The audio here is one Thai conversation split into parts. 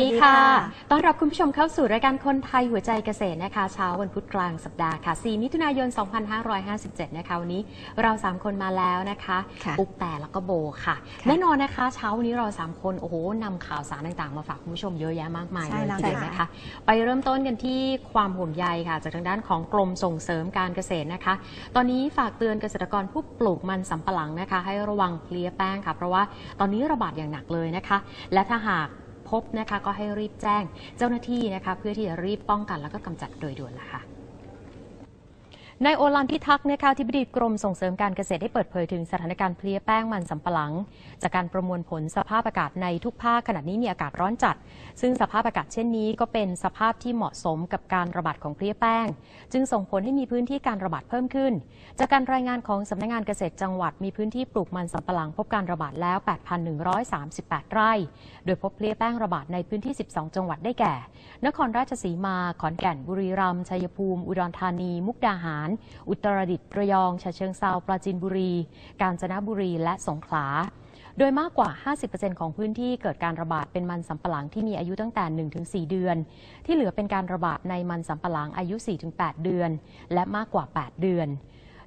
สวัสดีค่ะ ต้อนรับคุณผู้ชมเข้าสู่รายการคนไทยหัวใจเกษตรนะคะ เช้าวันพุธกลางสัปดาห์ค่ะ 4 มิถุนายน 2557 นะคะ วันนี้เรา 3 คนมาแล้วนะคะค่ะปุ๊กแต่แล้วก็โบค่ะค่ะ แน่นอนนะคะ เช้าวันนี้เรา 3 คน โอ้โหนำข่าวสารต่างๆ มาฝากคุณผู้ชมเยอะแยะมากมายใช่เลยแล้วทีเดียวค่ะนะคะ ไปเริ่มต้นกันที่ความห่วงใยค่ะ จากทางด้านของกรมส่งเสริมการเกษตรนะคะ ตอนนี้ฝากเตือนเกษตรกรผู้ปลูกมันสำปะหลังนะคะ ให้ระวังเพลี้ยแป้งค่ะ เพราะว่าตอนนี้ระบาดอย่างหนักเลยนะคะ และถ้าหาก พบนะคะ ก็ให้รีบแจ้งเจ้าหน้าที่นะคะ เพื่อที่จะรีบป้องกันแล้วก็กำจัดโดยด่วนละค่ะ นายโอลันพิทักษ์นะคะที่บดีกรมส่งเสริมการเกษตรได้เปิดเผยถึงสถานการณ์เพลี้ยแป้งมันสำปะหลัง จากการประมวลผลสภาพอากาศในทุกภาคขณะนี้มีอากาศร้อนจัด ซึ่งสภาพอากาศเช่นนี้ก็เป็นสภาพที่เหมาะสมกับการระบาดของเพลี้ยแป้ง จึงส่งผลให้มีพื้นที่การระบาดเพิ่มขึ้น จากการรายงานของสำนักงานเกษตรจังหวัดมีพื้นที่ปลูกมันสำปะหลัง พบการระบาดแล้ว 8,138 ไร่ โดยพบเพลี้ยแป้งระบาดในพื้นที่ 12 จังหวัดได้แก่ นครราชสีมา ขอนแก่น บุรีรัมย์ ชัยภูมิ อุดรธานี มุกดาหารอุตรดิตถ์ระยองฉะเชิงเซาปราจีนบุรี กาญจนบุรีและสงขลาโดยมากกว่า 50%ของพื้นที่เกิดการระบาดเป็นมันสำปะหลังที่มีอายุตั้งแต่ 1-4 เดือน ที่เหลือเป็นการระบาดในมันสำปะหลังอายุ 4-8 เดือน และมากกว่า 8 เดือน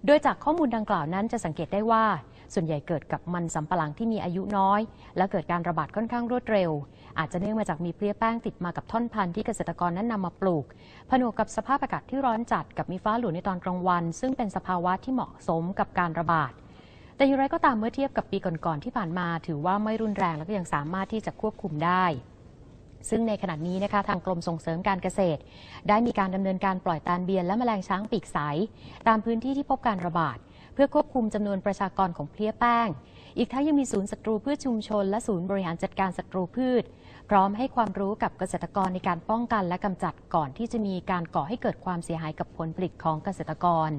โดยจากข้อมูลดังกล่าวนั้นจะสังเกตได้ว่า ส่วนใหญ่เกิดกับมันสำปะหลังที่มีอายุน้อย และเกิดการระบาดค่อนข้างรวดเร็ว อาจจะเนื่องมาจากมีเพลี้ยแป้งติดมากับท่อนพันธุ์ที่เกษตรกรนั้นนำมาปลูก ผนวกกับสภาพอากาศที่ร้อนจัดกับมีฟ้าหลัวในตอนกลางวัน ซึ่งเป็นสภาวะที่เหมาะสมกับการระบาดแต่อย่างไรก็ตามเมื่อเทียบกับปีก่อนๆที่ผ่านมา ถือว่าไม่รุนแรงและก็ยังสามารถที่จะควบคุมได้ ซึ่งในขณะนี้นะคะทางกรมส่งเสริมการเกษตร ได้มีการดำเนินการปล่อยตาลเบียนและแมลงช้างปีกใส ตามพื้นที่ที่พบการระบาด เพื่อควบคุมจำนวนประชากรของเพลี้ยแป้ง อีกทั้งยังมีศูนย์ศัตรูพืชชุมชน และศูนย์บริหารจัดการศัตรูพืช พร้อมให้ความรู้กับเกษตรกรในการป้องกันและกำจัดก่อนที่จะมีการก่อให้เกิดความเสียหายกับผลผลิตของเกษตรกร